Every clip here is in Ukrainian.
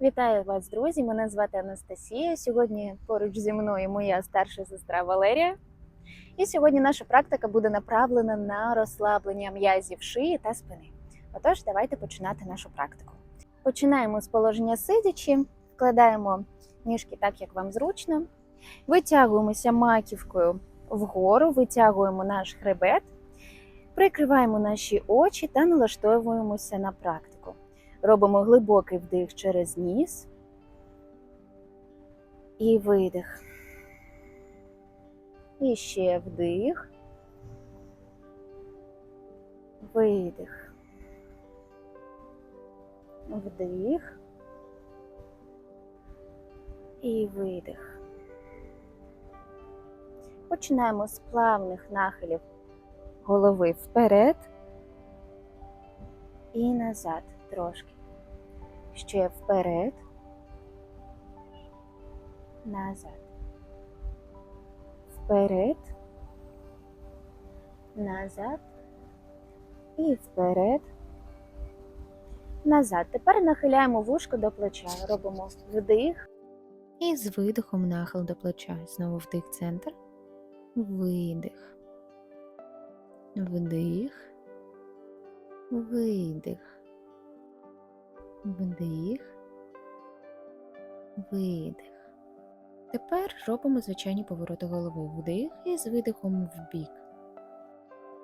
Вітаю вас, друзі! Мене звати Анастасія. Сьогодні поруч зі мною моя старша сестра Валерія. І сьогодні наша практика буде направлена на розслаблення м'язів шиї та спини. Отож, давайте починати нашу практику. Починаємо з положення сидячи, вкладаємо ніжки так, як вам зручно. Витягуємося маківкою вгору, витягуємо наш хребет, прикриваємо наші очі та налаштовуємося на практику. Робимо глибокий вдих через ніс і видих. І ще вдих, видих, вдих і видих. Починаємо з плавних нахилів голови вперед і назад трошки. Ще вперед, назад. Вперед, назад і вперед, назад. Тепер нахиляємо вушко до плеча. Робимо вдих І з видихом нахил до плеча. Знову вдих центр. Видих. Вдих. Видих. Вдих. Видих. Тепер робимо звичайні повороти голови. Вдих і з видихом в бік.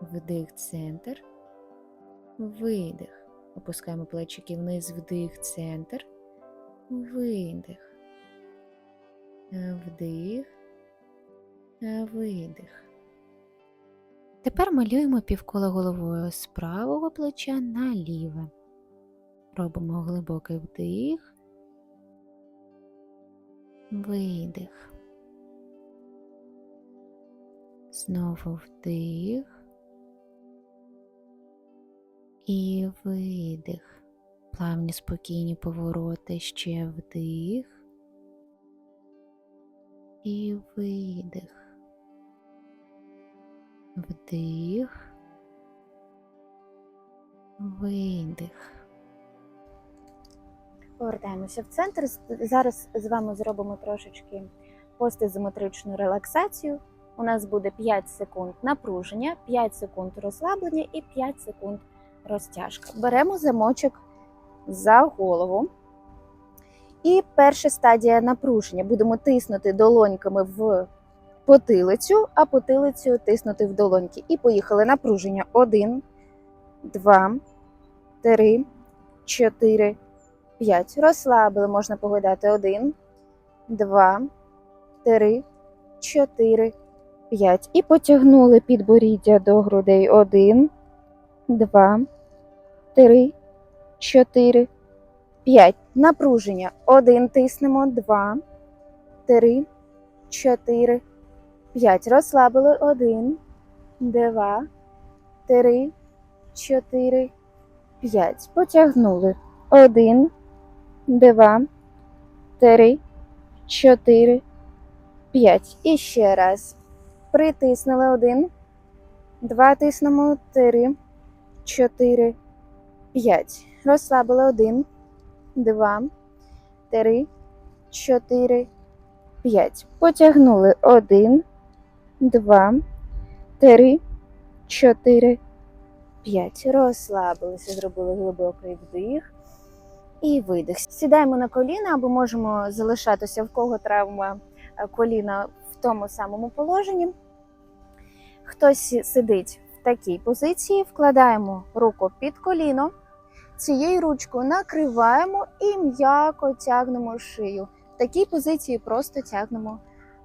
Вдих центр. Видих. Опускаємо плечики вниз, вдих центр. Видих. Вдих. Видих. Тепер малюємо півкола головою з правого плеча на ліве. Робимо глибокий вдих. Видих. Знову вдих. І видих. Плавні спокійні повороти. Ще вдих. І видих. Вдих. Видих. Повертаємося в центр. Зараз з вами зробимо трошечки постизометричну релаксацію. У нас буде 5 секунд напруження, 5 секунд розслаблення і 5 секунд розтяжка. Беремо замочок за голову. І перша стадія напруження. Будемо тиснути долоньками в потилицю, а потилицю тиснути в долоньки. І поїхали. Напруження. 1, 2, 3, 4, 5. Розслабили, можна погойдати. 1, 2, 3, 4, 5. І потягнули підборіддя до грудей. 1, 2, 3, 4, 5. Напруження. 1 тиснемо, 2, 3, 4, 5. Розслабили. 1, 2, 3, 4, 5. Потягнули. 1, 2, 3, 4, 5. І ще раз. Притиснули 1, 2 тиснемо, 3, 4, 5. Розслабили 1, 2, 3, 4, 5. Потягнули 1, 2, 3, 4, 5. Розслабилися, зробили глибокий вдих і видих. Сідаємо на коліна або можемо залишатися в кого травма е, коліна в тому самому положенні. Хтось сидить в такій позиції, вкладаємо руку під коліно. Цією ручкою накриваємо і м'яко тягнемо шию. В такій позиції просто тягнемо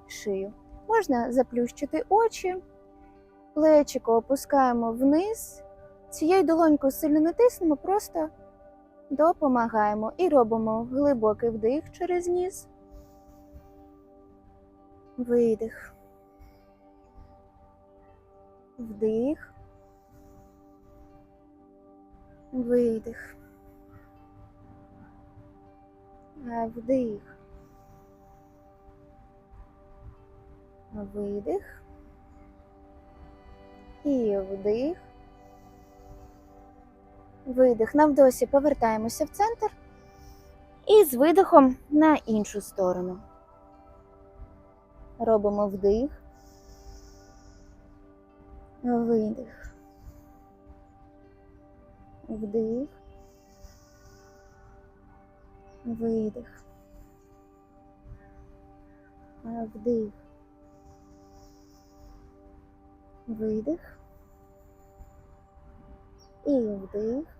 шию. Можна заплющити очі, плечико опускаємо вниз. Цією долонькою сильно не тиснемо, просто допомагаємо і робимо глибокий вдих через ніс. Видих. Вдих. Видих. Вдих. Видих. І вдих. Видих. На вдосі повертаємося в центр. І з видихом на іншу сторону. Робимо вдих, видих, вдих, видих, вдих, видих. І вдих,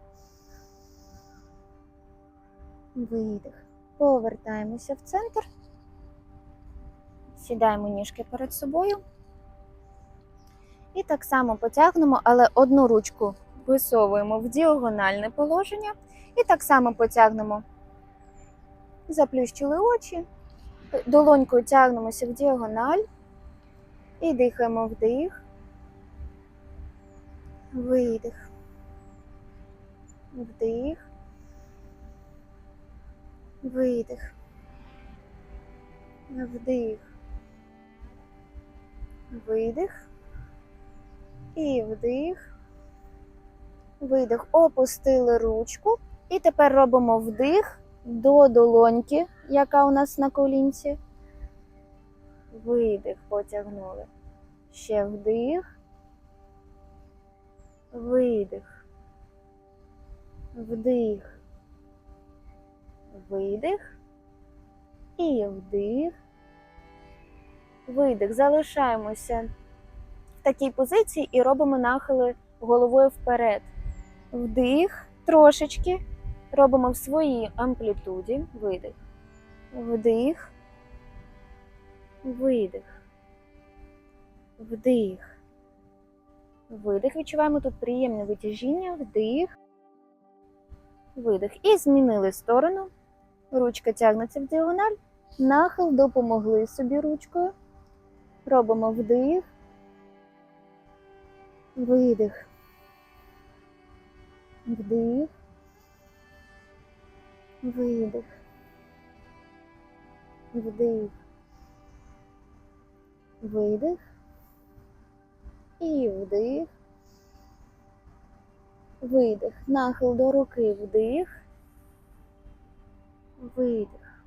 видих. Повертаємося в центр. Сідаємо ніжки перед собою. І так само потягнемо, але одну ручку висовуємо в діагональне положення. І так само потягнемо. Заплющили очі. Долонькою тягнемося в діагональ. І дихаємо вдих. Видих. Вдих. Видих. Вдих. Видих. І вдих. Видих. Опустили ручку. І тепер робимо вдих до долоньки, яка у нас на колінці. Видих, потягнули. Ще вдих. Видих. Вдих. Видих. І вдих. Видих. Залишаємося в такій позиції і робимо нахили головою вперед. Вдих трошечки. Робимо в своїй амплітуді. Видих. Вдих. Видих. Вдих. Видих. Відчуваємо тут приємне витяжіння. Вдих. Видих. І змінили сторону. Ручка тягнеться в діагональ. Нахил допомогли собі ручкою. Робимо вдих. Видих. Вдих. Видих. Вдих. Видих. І вдих. Видих. Нахил до руки вдих. Видих.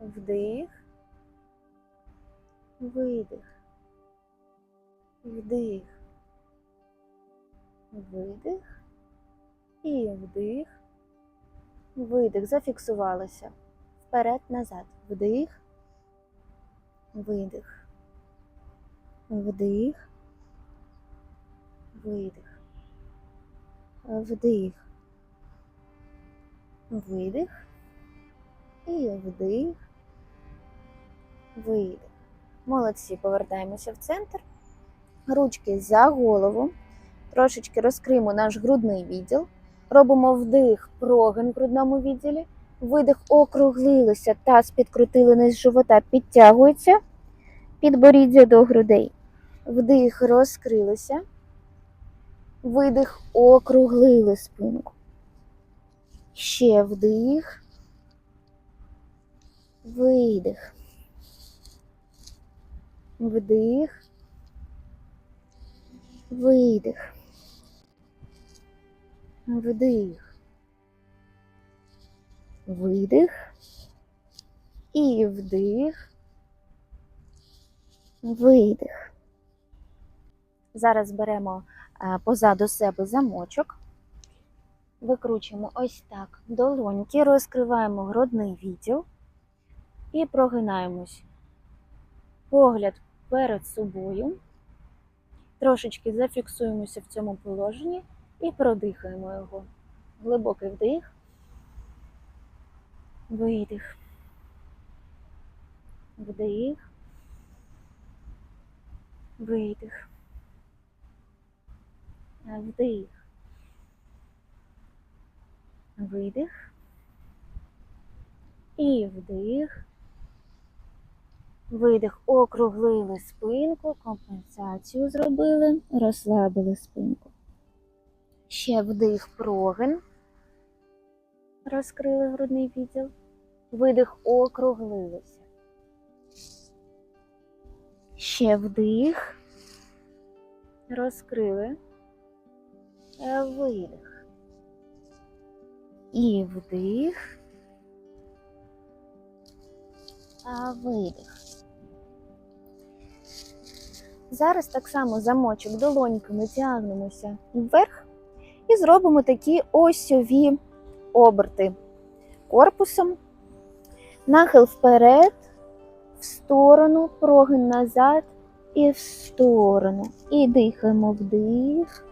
Вдих. Видих. Вдих. Видих. І вдих. Видих. Зафіксувалися. Вперед, назад. Вдих. Видих. Вдих. Видих. Вдих. Видих. І вдих. Видих. Молодці. Повертаємося в центр. Ручки за голову. Трошечки розкриємо наш грудний відділ. Робимо вдих, прогин в грудному відділі. Видих округлилися, таз підкрутили низ живота, підтягується. Підборіддя до грудей. Вдих, розкрилися. Видих, округлили спинку. Ще вдих. Видих. Вдих. Видих. Вдих. Видих. І вдих. Видих. Зараз беремо е, позаду себе замочок. Викручуємо ось так долоньки, розкриваємо грудний відділ і прогинаємось. Погляд перед собою. Трошечки зафіксуємося в цьому положенні і продихаємо його. Глибокий вдих, видих, вдих, видих, вдих, видих і вдих. Видих, округлили спинку, компенсацію зробили, розслабили спинку. Ще вдих, прогин. Розкрили грудний відділ. Видих, округлилися. Ще вдих. Розкрили. Е, Видих. І вдих. Та видих. Зараз так само замочок долоньками тягнемося вверх і зробимо такі осьові оберти корпусом. Нахил вперед, в сторону, прогин назад і в сторону. І дихаємо вдих.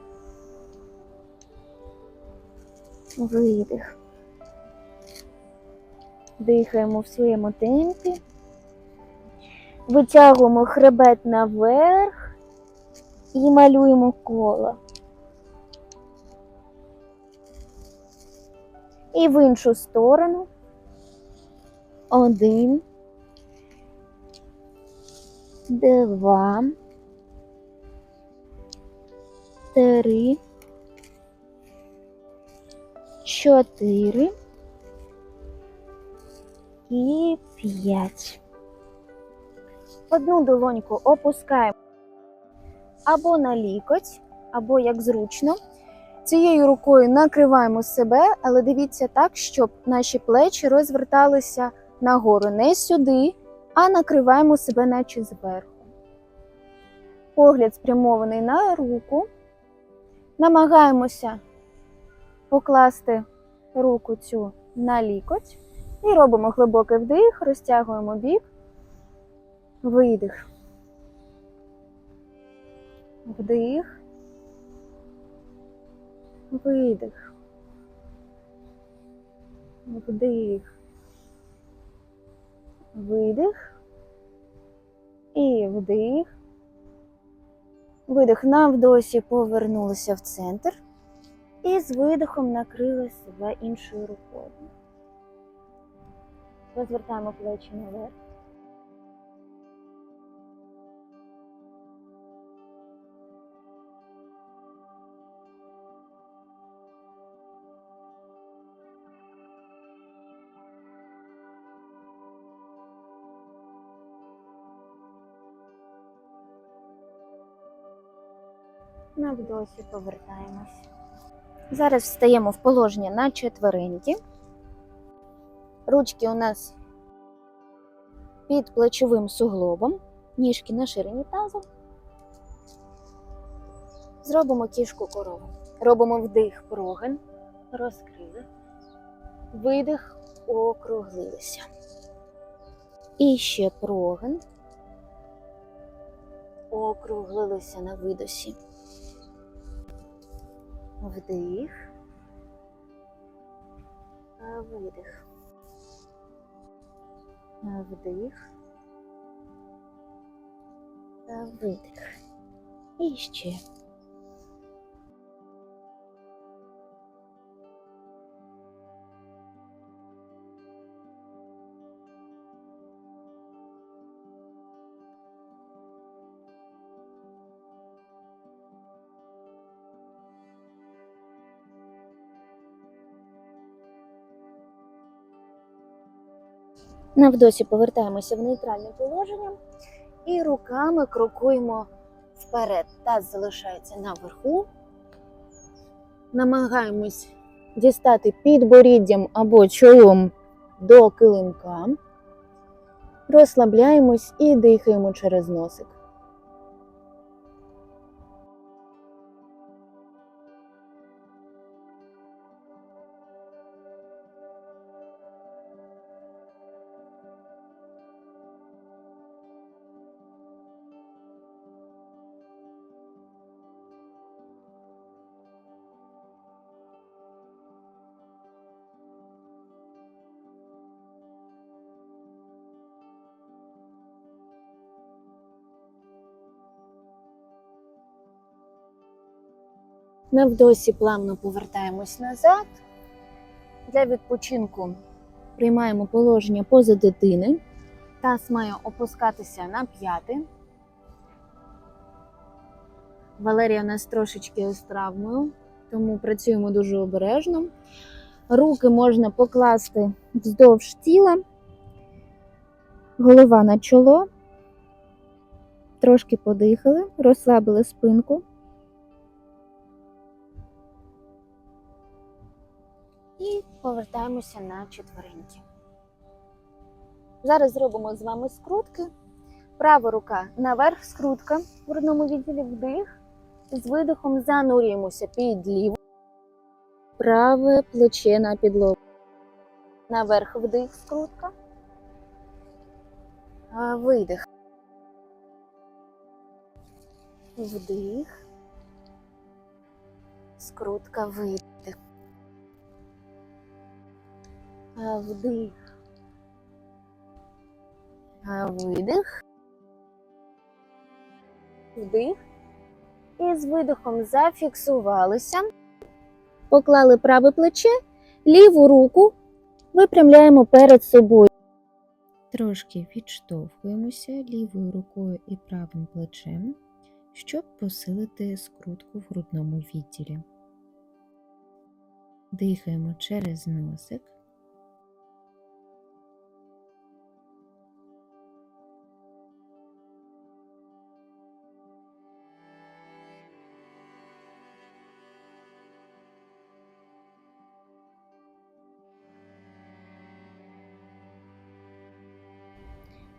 Видих. Дихаємо в своєму темпі. Витягуємо хребет наверх і малюємо коло. І в іншу сторону. Один. Два. Три. Чотири. І п'ять. Одну долоньку опускаємо або на лікоть, або як зручно. Цією рукою накриваємо себе, але дивіться так, щоб наші плечі розверталися нагору, не сюди, а накриваємо себе, наче зверху. Погляд спрямований на руку. Намагаємося покласти руку цю на лікоть. І робимо глибокий вдих, розтягуємо бік, видих. Вдих. Видих. Вдих. Видих. І вдих. Видих на вдосі повернулися в центр. І з видихом накрили себе іншою рукою. Розвертаємо плечі наверх. На вдосі повертаємось. Зараз встаємо в положення на четвереньки. Ручки у нас під плечовим суглобом, ніжки на ширині тазу. Зробимо кішку корову. Робимо вдих, прогин, розкрили. Видих, округлилися. І ще прогин. Округлилися на видосі. Вдих. Видих. Вдих. Видих. І ще. На вдосі повертаємося в нейтральне положення і руками крокуємо вперед. Таз залишається наверху. Намагаємось дістати підборіддям або чолом до килимка. Розслабляємось і дихаємо через носик. На вдосі плавно повертаємось назад. Для відпочинку приймаємо положення поза дитини. Таз має опускатися на п'яти. Валерія у нас трошечки з травмою, тому працюємо дуже обережно. Руки можна покласти вздовж тіла, голова на чоло. Трошки подихали, розслабили спинку. І повертаємося на четвереньки. Зараз зробимо з вами скрутки. Права рука наверх, скрутка в грудному відділі вдих. З видихом занурюємося під ліву. Праве плече на підлогу. Наверх вдих, скрутка. Видих. Вдих. Скрутка, видих. Вдих. Видих. Вдих. І з видихом зафіксувалися. Поклали праве плече, ліву руку випрямляємо перед собою. Трошки відштовхуємося лівою рукою і правим плечем, щоб посилити скрутку в грудному відділі. Дихаємо через носик.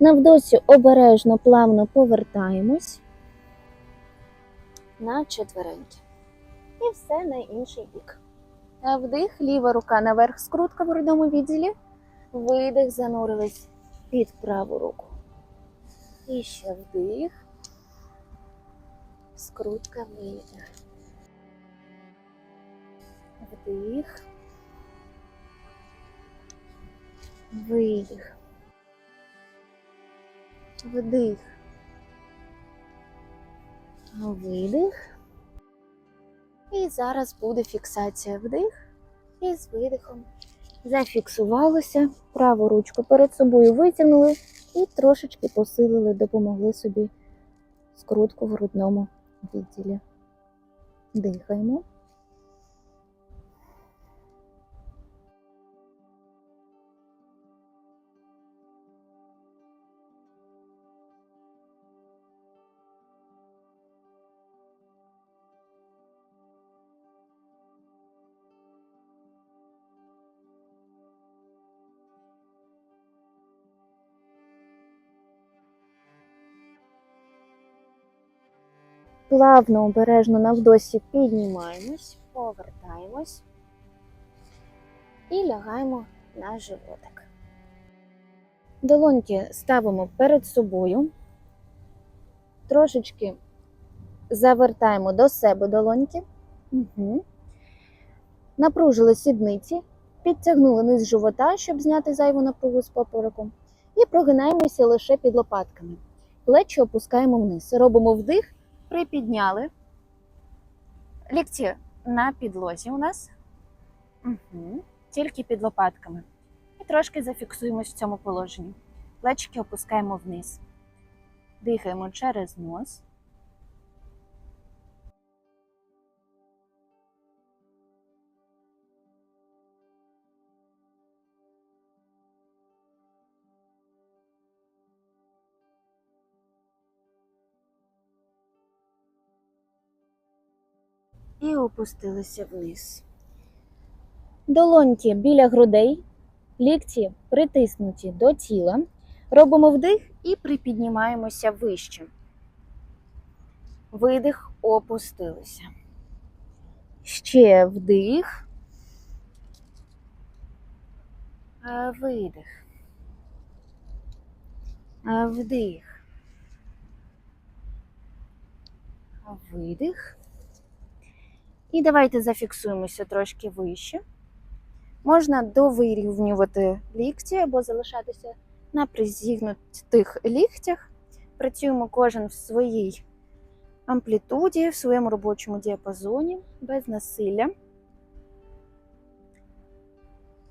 Навдосі обережно, плавно повертаємось на четвереньки. І все на інший бік. Вдих, ліва рука наверх, скрутка в грудному відділі. Видих, занурились під праву руку. І ще вдих. Скрутка, видих. Вдих. Видих. Вдих. Видих. І зараз буде фіксація вдих. І з видихом зафіксувалося. Праву ручку перед собою витягнули і трошечки посилили, допомогли собі скрутку в грудному відділі. Дихаємо. Плавно, обережно навдосі піднімаємось, повертаємось і лягаємо на животик. Долоньки ставимо перед собою, трошечки завертаємо до себе долоньки. Угу. Напружили сідниці, підтягнули низ живота, щоб зняти зайву напругу з попереку. І прогинаємося лише під лопатками. Плечі опускаємо вниз. Робимо вдих припідняли. Лікті на підлозі у нас. Угу. Тільки під лопатками. І трошки зафіксуємось в цьому положенні. Плечики опускаємо вниз. Дихаємо через нос. І опустилися вниз. Долоньки біля грудей, лікті притиснуті до тіла. Робимо вдих і припіднімаємося вище. Видих, опустилися. Ще вдих. Видих. Вдих. Видих. І давайте зафіксуємося трошки вище. Можна довирівнювати лікті або залишатися на призігнутих ліктях. Працюємо кожен в своїй амплітуді, в своєму робочому діапазоні, без насилля.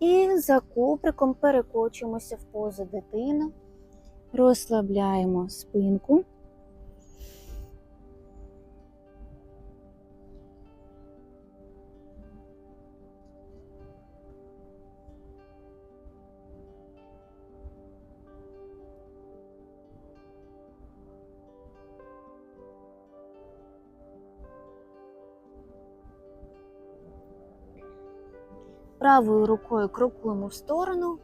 І за куприком перекочуємося в позу дитини, розслабляємо спинку. Правою рукою крокуємо в сторону,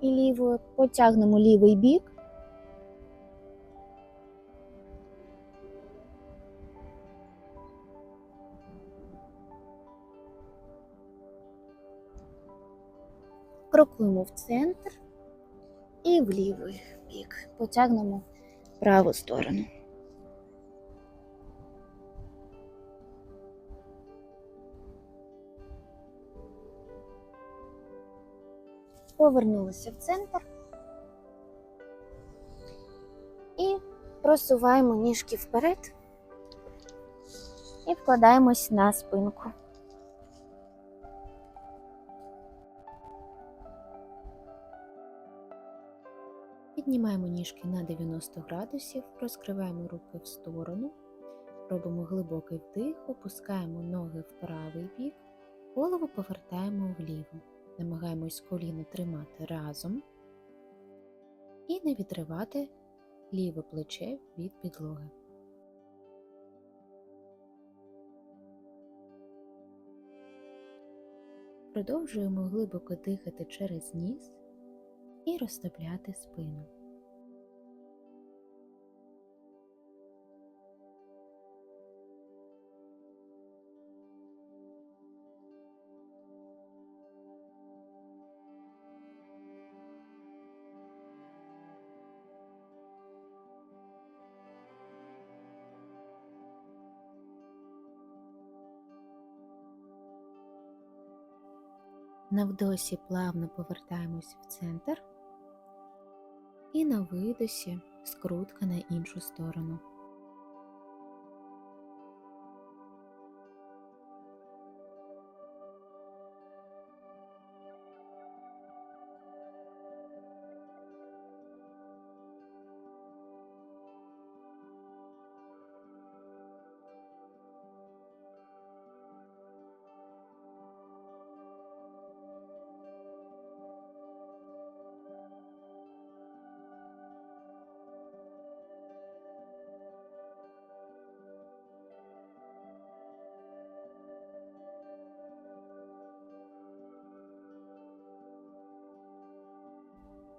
і лівою, потягнемо лівий бік. Крокуємо в центр і в лівий бік. Потягнемо праву сторону. Повернулися в центр і просуваємо ніжки вперед і вкладаємось на спинку. Піднімаємо ніжки на 90 градусів, розкриваємо руки в сторону, робимо глибокий вдих, опускаємо ноги в правий бік, голову повертаємо вліво. Намагаємось коліно тримати разом і не відривати ліве плече від підлоги. Продовжуємо глибоко дихати через ніс і розставляти спину. На вдосі плавно повертаємось в центр і на видосі скрутка на іншу сторону.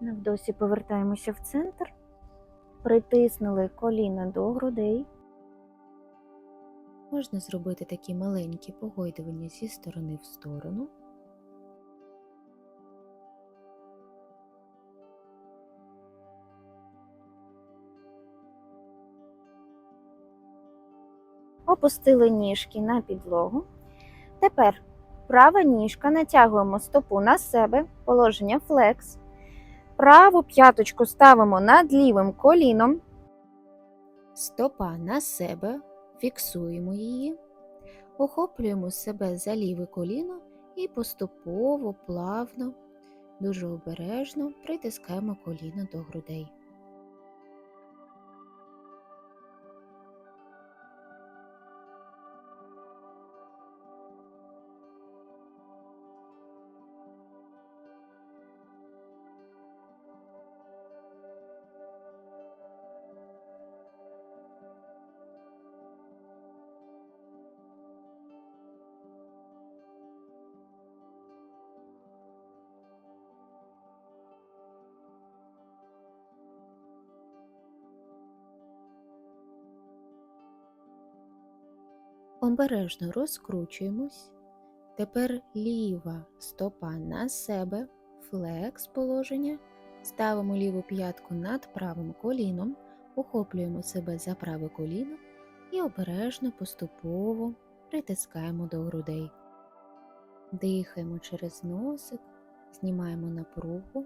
На вдосі повертаємося в центр, притиснули коліна до грудей. Можна зробити такі маленькі погойдування зі сторони в сторону. Опустили ніжки на підлогу. Тепер права ніжка натягуємо стопу на себе, положення флекс. Праву п'яточку ставимо над лівим коліном. Стопа на себе, фіксуємо її, охоплюємо себе за ліве коліно і поступово, плавно, дуже обережно притискаємо коліно до грудей. Обережно розкручуємось. Тепер ліва стопа на себе, флекс положення. Ставимо ліву п'ятку над правим коліном, охоплюємо себе за праве коліно і обережно поступово притискаємо до грудей. Дихаємо через носик, знімаємо напругу.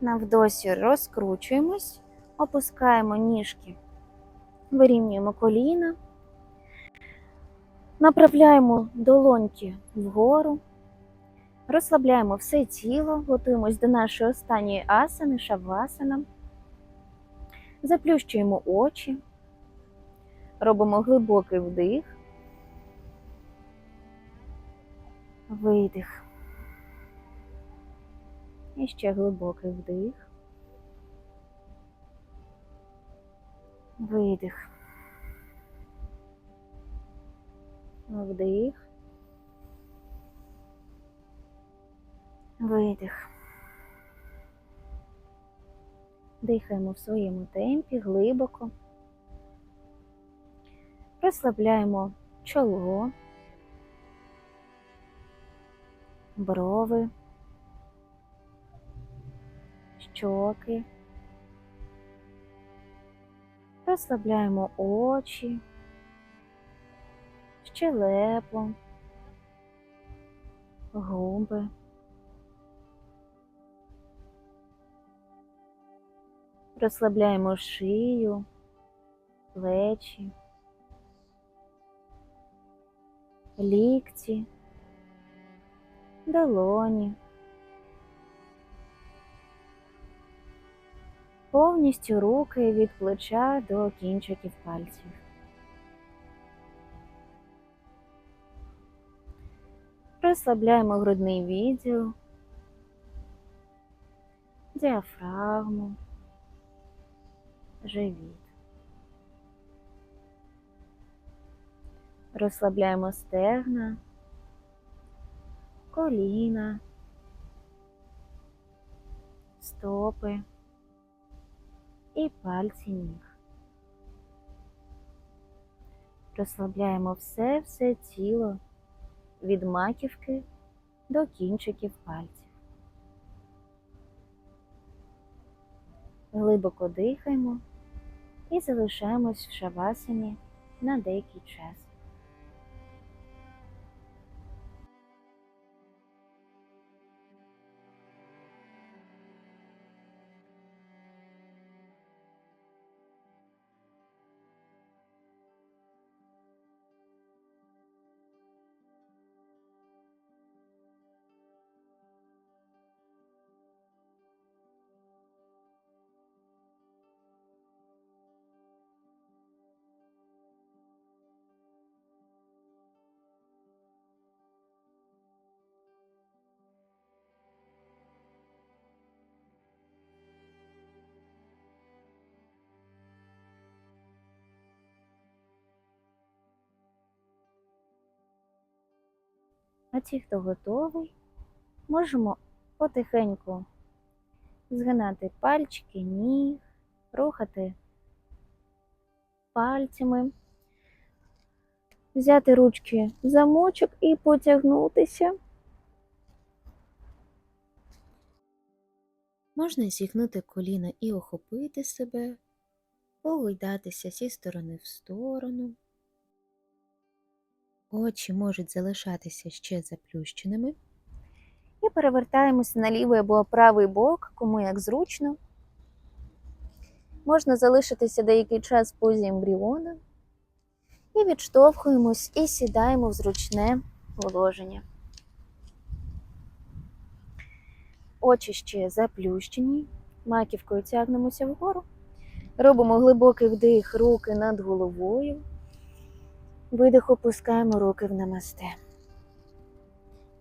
На вдосі розкручуємось, опускаємо ніжки, вирівнюємо коліна, направляємо долоньки вгору, Розслабляємо все тіло, готуємось до нашої останньої асани, шавасана. Заплющуємо очі, робимо глибокий вдих, видих. І ще глибокий вдих. Видих. Вдих. Видих. Дихаємо в своєму темпі глибоко. Розслабляємо чоло, брови, щоки. Розслабляємо очі, щелепу, губи. Розслабляємо шию, плечі, лікті, долоні. Повністю руки від плеча до кінчиків пальців. Розслабляємо грудний відділ, діафрагму, живіт. Розслабляємо стегна, коліна, стопи і пальці ніг. Розслабляємо все все тіло від маківки до кінчиків пальців. Глибоко дихаємо і залишаємось в шавасані на деякий час. А ті, хто готовий, можемо потихеньку згинати пальчики, ніг, рухати пальцями, взяти ручки в замочок і потягнутися. Можна зігнути коліна і охопити себе, погойдатися зі сторони в сторону. Очі можуть залишатися ще заплющеними. І перевертаємося на лівий або правий бок, кому як зручно. Можна залишитися деякий час в позі ембріона. І відштовхуємось і сідаємо в зручне положення. Очі ще заплющені, маківкою тягнемося вгору. Робимо глибокий вдих, руки над головою. Видих, опускаємо руки в намасте.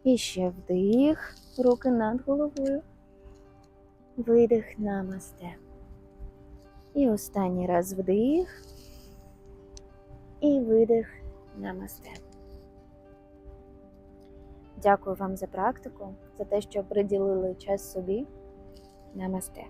І ще вдих, руки над головою. Видих намасте. І останній раз вдих. І видих намасте. Дякую вам за практику, за те, що приділили час собі. Намасте.